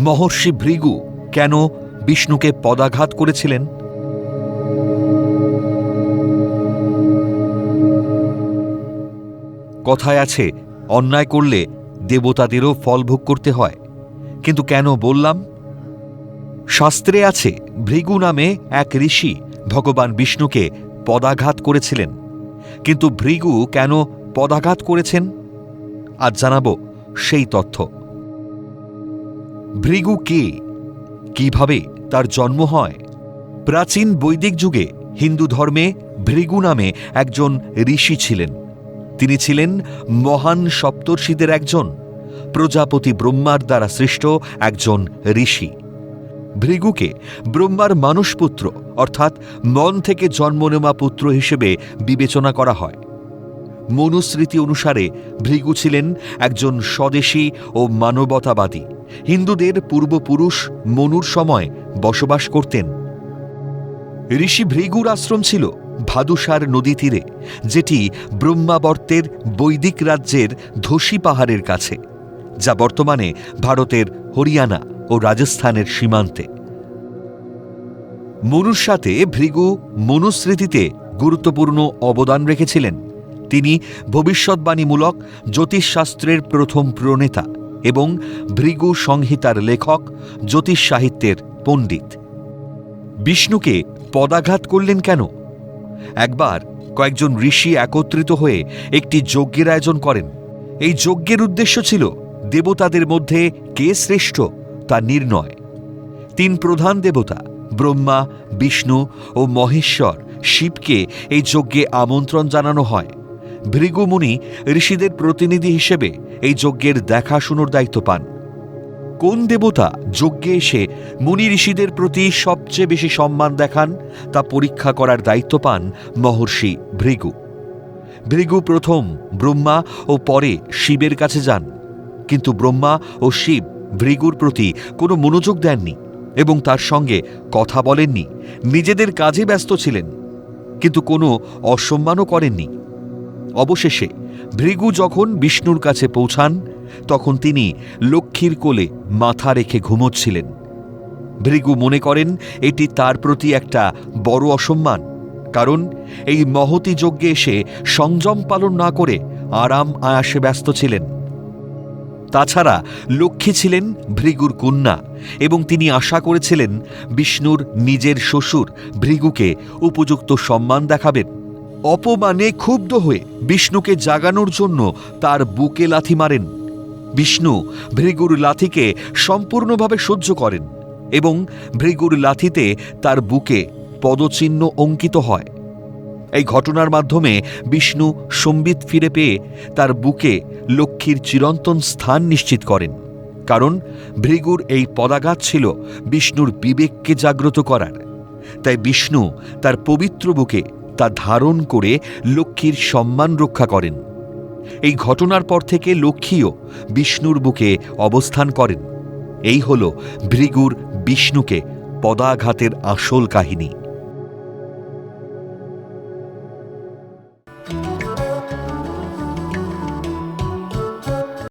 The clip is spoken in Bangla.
মহর্ষি ভৃগু কেন বিষ্ণুকে পদাঘাত করেছিলেন? কথায় আছে, অন্যায় করলে দেবতাদেরও ফল ভোগ করতে হয়। কিন্তু কেন বললাম? শাস্ত্রে আছে, ভৃগু নামে এক ঋষি ভগবান বিষ্ণুকে পদাঘাত করেছিলেন। কিন্তু ভৃগু কেন পদাঘাত করেছেন? আজ জানাব সেই তথ্য। ভৃগু কে? কীভাবে তার জন্ম হয়? প্রাচীন বৈদিক যুগে হিন্দু ধর্মে ভৃগু নামে একজন ঋষি ছিলেন। তিনি ছিলেন মহান সপ্তর্ষিদের একজন, প্রজাপতি ব্রহ্মার দ্বারা সৃষ্ট একজন ঋষি। ভৃগুকে ব্রহ্মার মানুষপুত্র, অর্থাৎ মন থেকে জন্ম নেওয়া পুত্র হিসেবে বিবেচনা করা হয়। মনুস্মৃতি অনুসারে ভৃগু ছিলেন একজন স্বদেশী ও মানবতাবাদী। হিন্দুদের পূর্বপুরুষ মনুর সময় বসবাস করতেন। ঋষি ভৃগুর আশ্রম ছিল ভাদুসার নদী তীরে, যেটি ব্রহ্মাবর্তের বৈদিক রাজ্যের ধসি পাহাড়ের কাছে, যা বর্তমানে ভারতের হরিয়ানা ও রাজস্থানের সীমান্তে। মনুর সাথে ভৃগু মনুস্মৃতিতে গুরুত্বপূর্ণ অবদান রেখেছিলেন। তিনি ভবিষ্যৎবাণীমূলক জ্যোতিষশাস্ত্রের প্রথম প্রণেতা। এবং ভৃগু সংহিতার লেখক, জ্যোতিষ সাহিত্যের পণ্ডিত। বিষ্ণুকে পদাঘাত করলেন কেন? একবার কয়েকজন ঋষি একত্রিত হয়ে একটি যজ্ঞের আয়োজন করেন। এই যজ্ঞের উদ্দেশ্য ছিল দেবতাদের মধ্যে কে শ্রেষ্ঠ তা নির্ণয়। তিন প্রধান দেবতা, ব্রহ্মা, বিষ্ণু ও মহেশ্বর শিবকে এই যজ্ঞে আমন্ত্রণ জানানো হয়। ভৃগুমুনি ঋষিদের প্রতিনিধি হিসেবে এই যজ্ঞের দেখাশুনোর দায়িত্ব পান। কোন দেবতা যজ্ঞে এসে মুনি ঋষিদের প্রতি সবচেয়ে বেশি সম্মান দেখান, তা পরীক্ষা করার দায়িত্ব পান মহর্ষি ভৃগু। ভৃগু প্রথম ব্রহ্মা ও পরে শিবের কাছে যান, কিন্তু ব্রহ্মা ও শিব ভৃগুর প্রতি কোনো মনোযোগ দেননি এবং তার সঙ্গে কথা বলেননি, নিজেদের কাজে ব্যস্ত ছিলেন, কিন্তু কোনো অসম্মানও করেননি। অবশেষে ভৃগু যখন বিষ্ণুর কাছে পৌঁছান, তখন তিনি লক্ষ্মীর কোলে মাথা রেখে ঘুমোচ্ছিলেন। ভৃগু মনে করেন এটি তার প্রতি একটা বড় অসম্মান, কারণ এই মহতি যজ্ঞে এসে সংযম পালন না করে আরাম আয়াসে ব্যস্ত ছিলেন। তাছাড়া লক্ষ্মী ছিলেন ভৃগুর কন্যা এবং তিনি আশা করেছিলেন বিষ্ণুর নিজের শ্বশুর ভৃগুকে উপযুক্ত সম্মান দেখাবেন। অপমানে ক্ষুব্ধ হয়ে বিষ্ণুকে জাগানোর জন্য তার বুকে লাথি মারেন। বিষ্ণু ভৃগুর লাথিকে সম্পূর্ণভাবে সহ্য করেন এবং ভৃগুর লাথিতে তার বুকে পদচিহ্ন অঙ্কিত হয়। এই ঘটনার মাধ্যমে বিষ্ণু সম্বিত ফিরে পেয়ে তার বুকে লক্ষ্মীর চিরন্তন স্থান নিশ্চিত করেন। কারণ ভৃগুর এই পদাঘাত ছিল বিষ্ণুর বিবেককে জাগ্রত করার। তাই বিষ্ণু তার পবিত্র বুকে তা ধারণ করে লক্ষ্মীর সম্মান রক্ষা করেন। এই ঘটনার পর থেকে লক্ষ্মীও বিষ্ণুর বুকে অবস্থান করেন। এই হল ভৃগুর বিষ্ণুকে পদাঘাতের আসল কাহিনী।